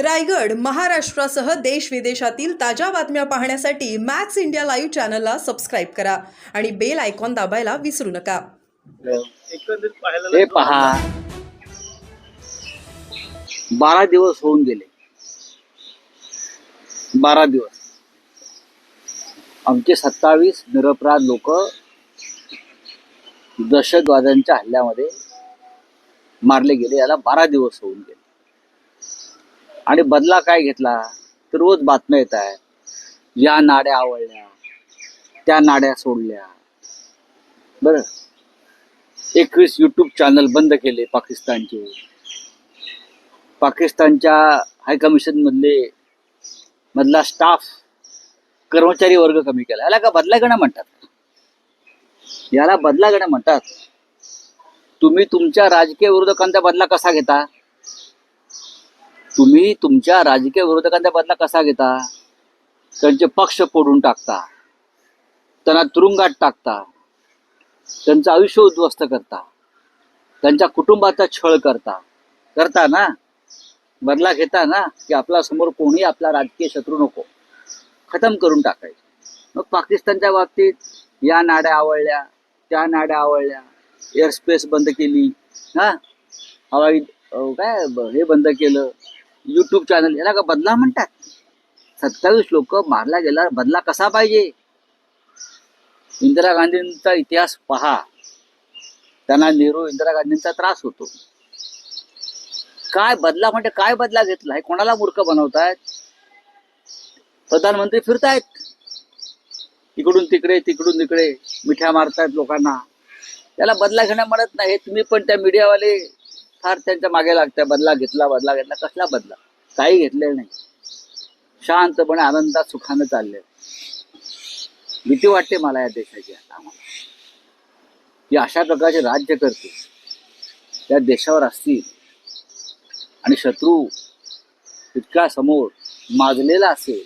रायगड महाराष्ट्रासह देश विदेशातील ताज्या बातम्या पाहण्यासाठी मॅक्स इंडिया लाईव्ह चॅनलला सबस्क्राईब करा आणि बेल आयकॉन दाबायला विसरू नका. हे पहा. बारा दिवस होऊन गेले. बारा दिवस. आमचे सत्तावीस निरपराध लोक दहशतवाद्यांच्या हल्ल्यामध्ये मारले गेले. याला बारा दिवस होऊन गेले. आणि बदला काय घेतला? तर रोज बातम्या येत आहेत. या नाड्या आवडल्या त्या नाड्या सोडल्या. बर. एकवीस युट्यूब चॅनल बंद केले पाकिस्तानचे. पाकिस्तानच्या हायकमिशन मधले मधला स्टाफ कर्मचारी वर्ग कमी केला. याला का बदला घेणं म्हणतात? याला बदला घेणं म्हणतात. तुम्ही तुमच्या राजकीय विरोधकांचा बदला कसा घेता? तुम्ही तुमच्या राजकीय विरोधकांचा बदला कसा घेता? त्यांचे पक्ष फोडून टाकता. त्यांना तुरुंगात टाकता. त्यांचं आयुष्य उद्ध्वस्त करता. त्यांच्या कुटुंबाचा छळ करता. करता ना? बदला घेता ना? की आपला समोर कोणी आपला राजकीय शत्रू नको. खतम करून टाकायचं. मग पाकिस्तानच्या बाबतीत या नाड्या आवडल्या त्या नाड्या आवडल्या एअर स्पेस बंद केली. हा? हवाई काय हे बंद केलं. युट्यूब चॅनल याला का बदला म्हणतात? सत्तावीस लोक मारला गेला बदला कसा पाहिजे? इंदिरा गांधींचा इतिहास पहा. त्यांना नेहरू इंदिरा गांधींचा त्रास होतो. काय बदला म्हणजे काय बदला घेतला? हे कोणाला मूर्ख बनवतायत? प्रधानमंत्री फिरतायत. इकडून तिकडे तिकडून तिकडे मिठ्या मारतायत लोकांना. त्याला बदला घेणं म्हणत नाही. तुम्ही पण त्या मीडियावाले फार त्यांच्या मागे लागताय बदला घेतला बदला घेतला कसला बदला? काही घेतलेलं नाही. शांतपणे आनंदात सुखानं चालले भीती वाटते मला या देशाची आता आम्हाला. की अशा प्रकारचे राज्य करते त्या देशावर असतील. आणि शत्रू इतका समोर माजलेला असेल.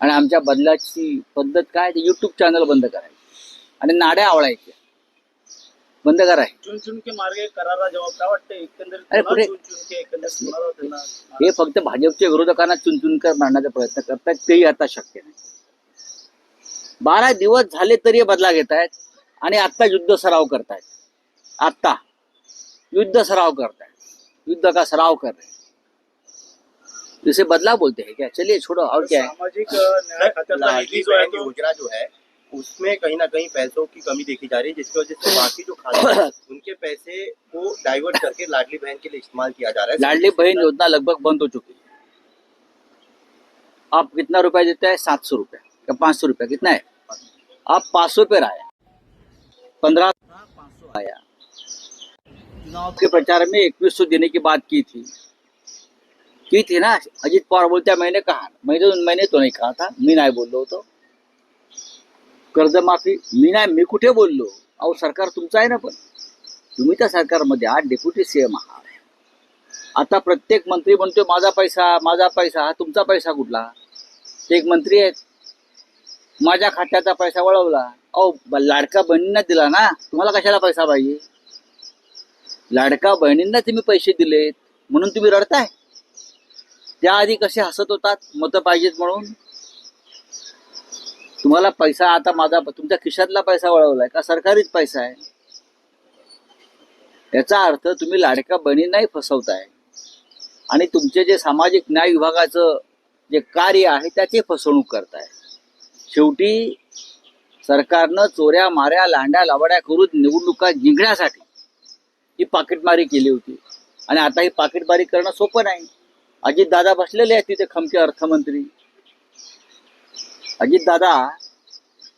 आणि आमच्या बदलाची पद्धत काय? ते युट्यूब चॅनल बंद करायची. आणि नाड्या आवडायच्या बंद कराय चुन चुन के मार्गे करारा जवाब काय वाटतं. एकंदरीत अरे पुन्हा पुढे- चुन चुन के एकंदरीत कुणाला त्यांना हे फक्त भाजपच्या विरोधकांना चुनचुनकर मारण्याचा प्रयत्न करतायत. तेही आता शक्य नाही. बारा दिवस झाले तरी हे बदला घेत आहेत आणि आत्ता युद्ध सराव करतायत. आत्ता. युद्ध सराव करतायत. युद्ध का सराव कर रहे हैं। जिसे बदला बोलते हैं क्या? चलिए छोड़ो और क्या है? सामाजिक अ, न्याय खात्याचा लाडली निधी जो आहे बहन तो योजना जो है उसमें कहीं ना कहीं पैसों की कमी देखी जा रही है जिसकी वजह से बाकी जो खाते हैं उनके पैसे को डाइवर्ट करके लाडली बहन के लिए इस्तेमाल किया जा रहा है। लाडली बहन योजना लगभग बंद हो चुकी है। आप कितना रुपया देते हैं? सात सौ रुपया। या पाँच सौ रुपया। कितना है? आप पाँच सौ पे आया पंद्रह पाँच सौ आया। चुनाव के प्रचार में इक्कीस सौ देने की बात की थी। की थी ना? अजीत पवार बोलते हैं, मैंने कहा मैंने मैंने तो नहीं कहा था। मी नाही बोललो होतो कर्जमाफी मी नाही मी कुठे बोललो? अहो सरकार तुमचं आहे ना पण. तुम्ही त्या सरकारमध्ये आहात डेप्युटी सीएम आहात. आता प्रत्येक मंत्री म्हणतोय माझा पैसा माझा पैसा हा तुमचा पैसा कुठला? ते एक मंत्री आहेत. माझ्या खात्याचा पैसा वळवला. अहो लाडका बहिणींना दिला ना? तुम्हाला कशाला पैसा पाहिजे? लाडका बहिणींना तुम्ही पैसे दिलेत म्हणून तुम्ही रडताय. त्याआधी कसे हसत होतात? मतं पाहिजेत म्हणून. तुम्हाला पैसा आता माझा तुमच्या खिशातला पैसा वळवलाय का? सरकारीच पैसा आहे. याचा अर्थ तुम्ही लाडक्या बहिणींनाही फसवताय. आणि तुमचे जे सामाजिक न्याय विभागाचं जे कार्य आहे त्याची फसवणूक करताय. शेवटी सरकारनं चोऱ्या माऱ्या लांड्या लावड्या करून निवडणुका जिंकण्यासाठी ही पाकिटमारी केली होती. आणि आता ही पाकिटमारी करणं सोपं नाही. अजितदादा बसलेले आहेत तिथे खमके अर्थमंत्री. अजितदादा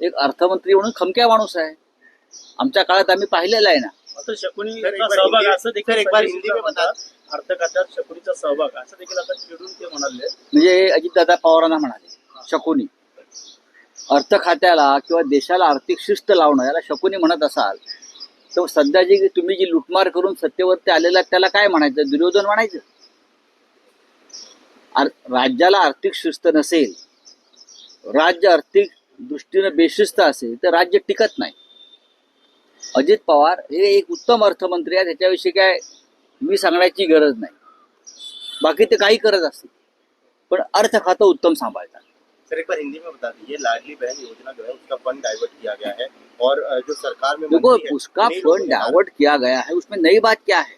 एक अर्थमंत्री म्हणून खमक्या माणूस आहे. आमच्या काळात आम्ही पाहिलेलं आहे ना. सहभाग असं देखील शकुनीचा सहभाग. असं देखील आता चिडून ते म्हणाले. म्हणजे अजितदादा पवारांना म्हणाले शकुनी अर्थ खात्याला किंवा देशाला आर्थिक शिस्त लावणं याला शकुनी म्हणत असाल तर सध्या जी तुम्ही जी लुटमार करून सत्तेवरती आलेला त्याला काय म्हणायचं? दुर्योधन म्हणायचं? राज्याला आर्थिक शिस्त नसेल राज्य आर्थिक दृष्टीने बेशिस्त असेल तर राज्य टिकत नाही. अजित पवार हे एक उत्तम अर्थमंत्री आहेत त्याच्याविषयी काय मी सांगण्याची गरज नाही. बाकी ते काही करत असतील. पण अर्थ खातं उत्तम सांभाळतात. सर एक बार हिंदी में बता दीजिए लाडली बहन योजना जो है उसका फंड डाइवर्ट किया गया है और जो सरकार में देखो उसका फंड डाइवर्ट किया गया है उसमें नई बात क्या है?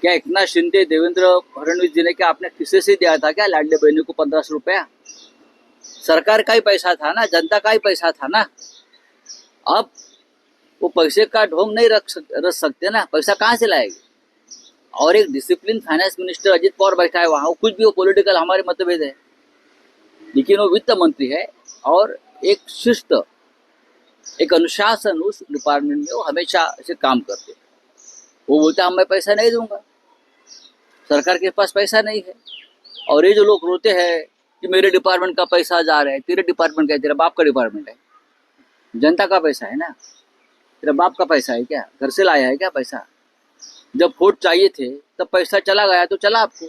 क्या एकनाथ शिंदे देवेंद्र फडणवीस जी ने क्या आपने किसी से दिया था? क्या लाडले बहनों को पंद्रह सौ रुपया? सरकार का ही पैसा था ना जनता का ही पैसा था ना। अब वो पैसे का ढोंग नहीं रख सक, रख सकते ना पैसा कहाँ से लाएँगे? और एक discipline finance minister Ajit Pawar बैठा है वहाँ कुछ भी वो पॉलिटिकल हमारे मतभेद है। लेकिन वो वित्त मंत्री है और एक शिष्ट एक अनुशासन उस डिपार्टमेंट में वो हमेशा से काम करते वो बोलते हैं मैं पैसा नहीं दूँगा। सरकार के पास पैसा नहीं है। और ये जो लोग रोते हैं कि मेरे डिपार्टमेंट का पैसा जा रहा है, तेरे डिपार्टमेंट का है, तेरा बाप का डिपार्टमेंट है। जनता का पैसा है ना? तेरा बाप का पैसा है क्या? घर से लाया है क्या पैसा? जब वोट चाहिए थे, तब पैसा चला गया तो चला आपको।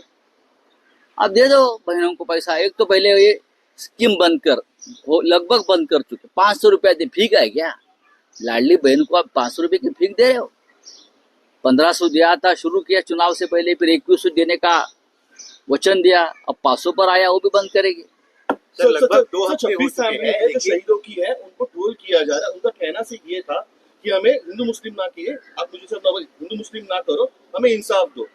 आप दे दो बहनों को पैसा। एक तो पहले ये स्कीम बंद कर, वो लगभग बंद कर चुके। पाँच सौ रुपया दे, भीग है क्या? लाडली बहन को आप पाँच सौ रुपये की फीक दे रहे हो? पंद्रह सौ दिया था, शुरू किया, चुनाव से पहले फिर इक्कीस सौ देने का वचन दिया अब पाँच सौ पर आया वो भी बंद करेगी। सर लगभग दो सर, हफ़्ते 26 चुके फैमिली है जो शहीदों की है उनको ट्रोल किया जा रहा है। उनका कहना से ये था कि हमें हिंदू मुस्लिम ना किए आप मुझे सब हिंदू मुस्लिम ना करो हमें इंसाफ दो।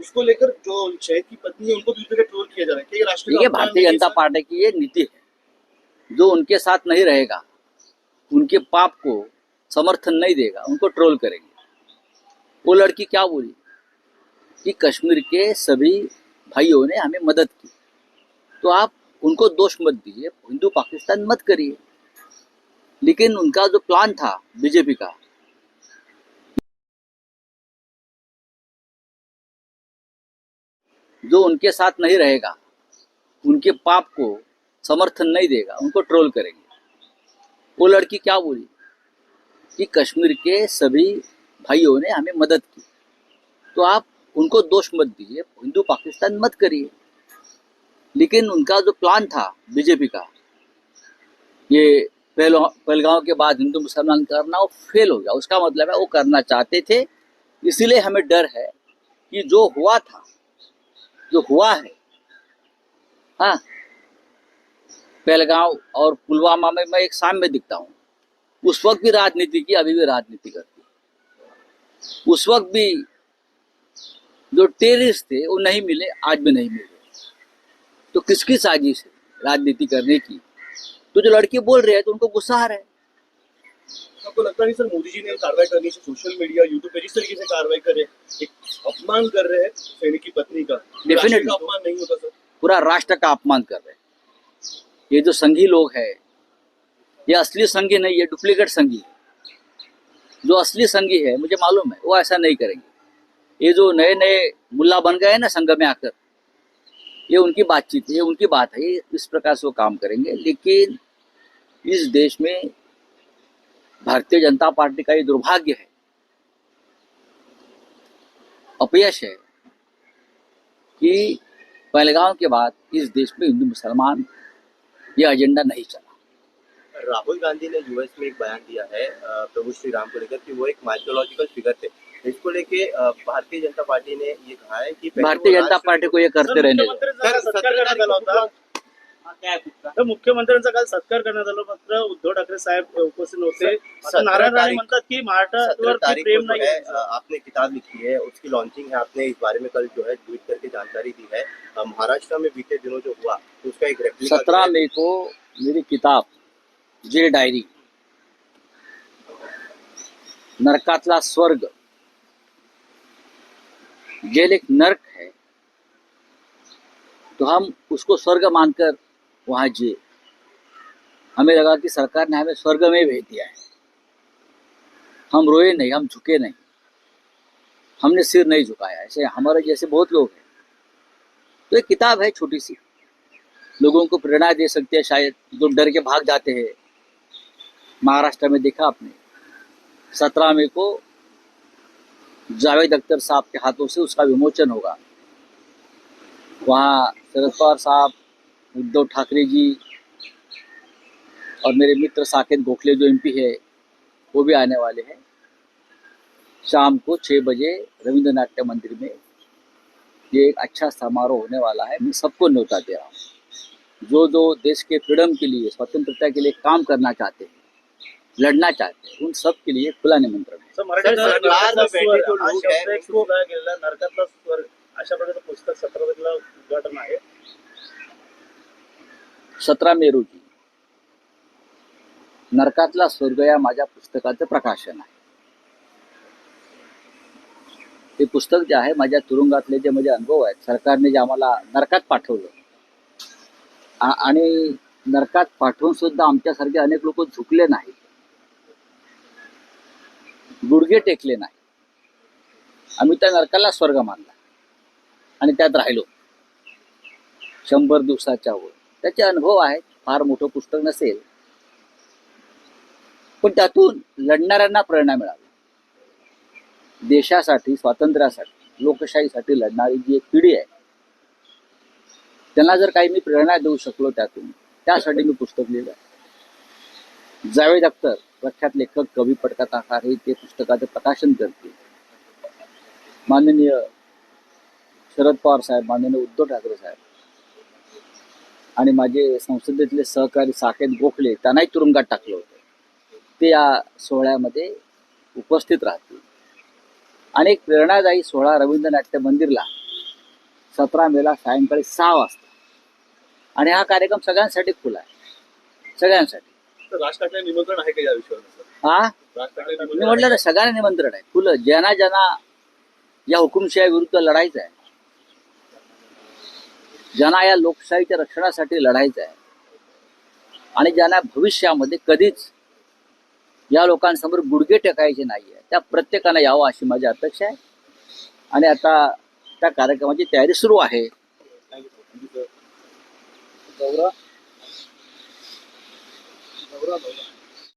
उसको लेकर जो शहीद की पत्नी है उनको ट्रोल किया जा रहा है ये राष्ट्रीय भारतीय जनता पार्टी की ये नीति है। जो उनके साथ नहीं रहेगा उनके पाप को समर्थन नहीं देगा उनको ट्रोल करेंगे। वो लड़की क्या बोली? कि कश्मीर के सभी भाइयों ने हमें मदद की। तो आप उनको दोष मत दीजिए, हिंदू पाकिस्तान मत करिए। लेकिन उनका जो प्लान था बीजेपी का, जो उनके साथ नहीं रहेगा, उनके पाप को समर्थन नहीं देगा, उनको ट्रोल करेंगे। वो लड़की क्या बोली? कि कश्मीर के सभी भाइयों ने हमें मदद की। तो आप उनको दोष मत दीजिए, हिंदू पाकिस्तान मत करिए। लेकिन उनका जो प्लान था बीजेपी का, ये पहलो, पहलगांव के बाद हिंदू मुसलमान करना, वो फेल हो गया। उसका मतलब है वो करना चाहते थे। इसीलिए हमें डर है कि जो हुआ था, जो हुआ है हाँ पहलगांव और पुलवामा में मैं एक साम्य दिखता हूँ। उस वक्त भी राजनीति की, अभी भी राजनीति करती उस वक्त भी जो टेररिस्ट थे वो नहीं मिले आज भी नहीं मिले। तो किसकी साजिश है राजनीति करने की? तो जो लड़के बोल रहे हैं तो उनको गुस्सा आ रहा है। आपको लगता नहीं सर मोदी जी ने कार्रवाई करनी चाहिए सोशल मीडिया यूट्यूब पे जिस तरीके से कार्रवाई करे एक अपमान कर रहे हैं सैनिक की पत्नी का? का अपमान नहीं होता सर। पूरा राष्ट्र का अपमान कर रहे हैं। ये जो संघी लोग हैं ये असली संघी नहीं ये डुप्लीकेट संघी है। जो असली संघी है मुझे मालूम है वो ऐसा नहीं करेंगे। ये जो नए नए मुल्ला बन गए ना संघ में आकर, ये उनकी बातचीत, ये उनकी बात है इस प्रकार से वो काम करेंगे। लेकिन इस देश में भारतीय जनता पार्टी का ये दुर्भाग्य है, अपयश है कि पहलगांव के बाद इस देश में हिंदू मुसलमान ये एजेंडा नहीं चला। राहुल गांधी ने यूएस में एक बयान दिया है प्रभु श्री राम को लेकर कि वो एक माइथोलॉजिकल फिगर थे। इसको लेके भारतीय जनता पार्टी ने ये कहा है कि भारतीय जनता पार्टी को ये करते रहने दो मुख्यमंत्र्यांचा सर, सत्कार करण्यात आला होता. तर मुख्यमंत्र्यांचा काल सत्कार करण्यात आला मात्र उद्धव ठाकरे साहेब उपस्थित होते नारायण राणे म्हणतात की महाराष्ट्रावर प्रेम नाही. है आपने किताब लिखी है उसकी लॉन्चिंग है आपने इस बारे में कल जो है ट्वीट करके जानकारी दी है। महाराष्ट्र में बीते दिनों जो हुआ उसका एक रेप्लिका सत्रह मई को मेरी किताब जे डायरी नरकातला स्वर्ग जेल एक नरक है तो हम उसको स्वर्ग मानकर वहाँ जिए। हमें लगा कि सरकार ने हमें स्वर्ग में भेज दिया है। हम रोए नहीं, हम झुके नहीं। हमने सिर नहीं झुकाया, ऐसे हमारे जैसे बहुत लोग हैं। तो एक किताब है छोटी सी। लोगों को प्रेरणा दे सकती है शायद जो डर के भाग जाते हैं। महाराष्ट्र में देखा आपने, सत्रह मई को जावेद अख्तर साहब के हाथों से उसका विमोचन होगा। वहाँ शरद पवार साहब, उद्धव ठाकरे जी और मेरे मित्र साकेत गोखले जो एमपी है, वो भी आने वाले हैं। शाम को छः बजे रविंद्र नाट्य मंदिर में ये एक अच्छा समारोह होने वाला है। मैं सबको न्योता दे रहा हूँ। जो जो देश के फ्रीडम के लिए, स्वतंत्रता के लिए काम करना चाहते हैं लड़ना चाहते हैं उन सब के लिए खुला निमंत्रण है अशा प्रकारचं पुस्तक सतरा तारखेला उद्घाटन आहे. सतरा मे रोजी नरकातला स्वर्ग या माझ्या पुस्तकाचं प्रकाशन आहे. ते पुस्तक जे आहे माझ्या तुरुंगातले जे माझे अनुभव आहेत सरकारने जे आम्हाला नरकात पाठवलं. आणि नरकात पाठवून सुद्धा आमच्यासारखे अनेक लोक झुकले नाहीत. गुडघे टेकले नाही. आम्ही त्या नरकाला स्वर्ग मानला. आणि त्यात राहिलो. शंभर दिवसाच्या वर. त्याचे अनुभव आहेत. फार मोठं पुस्तक नसेल. पण त्यातून लढणाऱ्यांना प्रेरणा मिळाली. देशासाठी स्वातंत्र्यासाठी लोकशाहीसाठी लढणारी जी एक पिढी आहे त्यांना जर काही मी प्रेरणा देऊ शकलो त्यातून त्यासाठी मी पुस्तक लिहिलं आहे. जावेद अख्तर प्रख्यात लेखक कवी पटकथाकार हे ते पुस्तकाचं प्रकाशन करतील. माननीय शरद पवार साहेब माननीय उद्धव ठाकरे साहेब आणि माझे संसदेतले सहकारी साकेत गोखले त्यांनाही तुरुंगात टाकलं होतं. ते या सोहळ्यामध्ये उपस्थित राहतील. आणि एक प्रेरणादायी सोहळा रवींद्र नाट्य मंदिरला सतरा मेला सायंकाळी सहा वाजता. आणि हा कार्यक्रम सगळ्यांसाठी खुला आहे. सगळ्यांसाठी. राज ठाकरे निमंत्रण आहे का या विषयावर सर हा? राज ठाकरे मी निमंत्रण म्हटलं आहे. ना सगळ्यांना निमंत्रण आहे. खुलं ज्यांना ज्यांना या हुकुमशाही विरुद्ध लढायचं आहे ज्यांना या लोकशाहीच्या रक्षणासाठी लढायचं आहे आणि ज्यांना भविष्यामध्ये कधीच या लोकांसमोर गुडघे टेकायचे नाही आहे त्या प्रत्येकानं यावं अशी माझी अपेक्षा आहे. आणि आता त्या कार्यक्रमाची तयारी सुरू आहे. Ya, berapa,